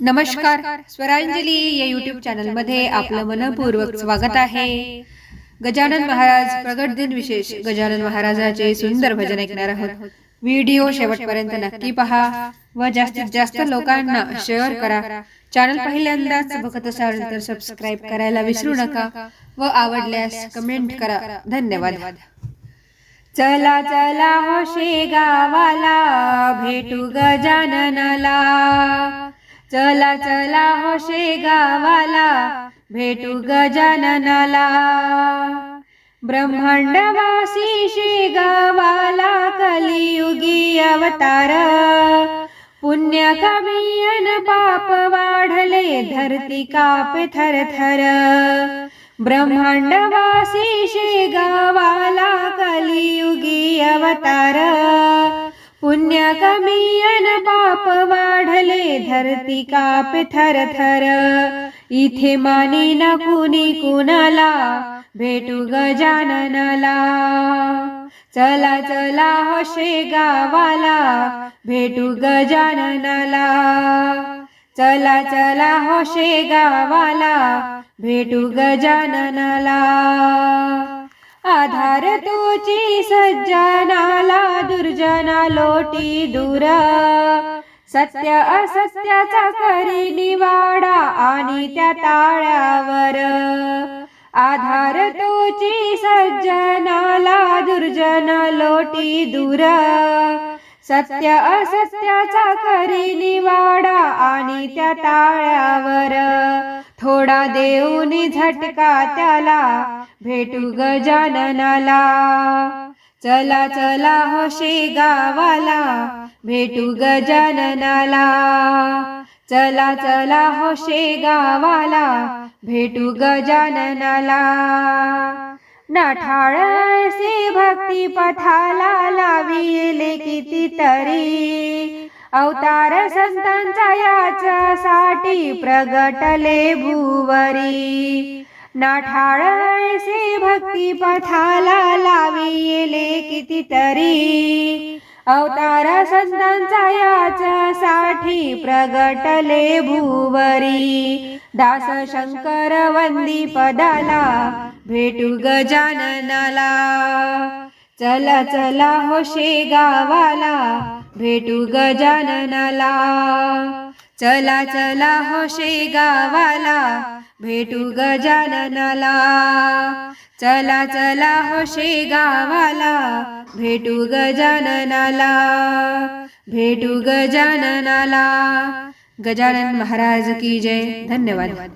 नमस्कार. स्वरांजली या युट्यूब चॅनलमध्ये आपलं मनपूर्वक स्वागत आहे. गजानन महाराज प्रगट दिन विशेष. गजानन महाराजाचे सुंदर भजन ऐकणार आहोत. व्हिडिओ शेवटपर्यंत नक्की पहा व जास्तीत जास्त लोकांना शेअर करा. चॅनल पहिल्यांदाच बघत असाल तर सबस्क्राईब करायला विसरू नका व आवडल्यास कमेंट करा. धन्यवाद. चला चला हो शेगावाला भेटू गजाननाला. चला चला हो शेगावाला भेटू गजाननाला ब्रह्मांडवासी शेगावाला कलियुगी अवतार. पुण्य कमियन पाप वाढले धरती कापे थर थर. ब्रह्मांडवासी शेगावाला कलियुगी अवतार. पुण्य कमियन पाप वाढले धरती कापे थर थर. इथे माने ना कुणी कुणाला भेटू गजाननाला चला चला हो शेगावाला भेटू गजाननाला चला चला हो शेगावाला भेटू गजाननाला आधार तुची सज्जनाला दुर्जना लोटी दूर. सत्य असत्याचा करी निवाडा आणि त्या ताळ्यावर. आधार तुची सज्जनाला दुर्जन लोटी दूर. सत्य असत्याचा करी निवाडा आणि त्या ताळ्यावर. थोडा देऊनी झटका त्याला. भेटू गजाननाला चला चला हो शेगावाला भेटू गजाननाला चला चला हो शेगावाला भेटू गजाननाला नाठाळसे भक्ती पथाला लाविले कितीतरी. अवतार संतांचा याच्यासाठी प्रगटले भुवरी. नाठाळसे भक्ती पथाला लाविले कितीतरी. अवतार संतांचा याच्यासाठी प्रगटले भुवरी. दास शंकर वंदी पदाला भेटू गजाननाला चला चला हो शेगावाला भेटू गजाननाला चला चला हो शेगावाला भेटू गजाननाला चला चला हो शेगावाला भेटू गजाननाला भेटू गजाननाला गजानन महाराज की जय. धन्यवाद.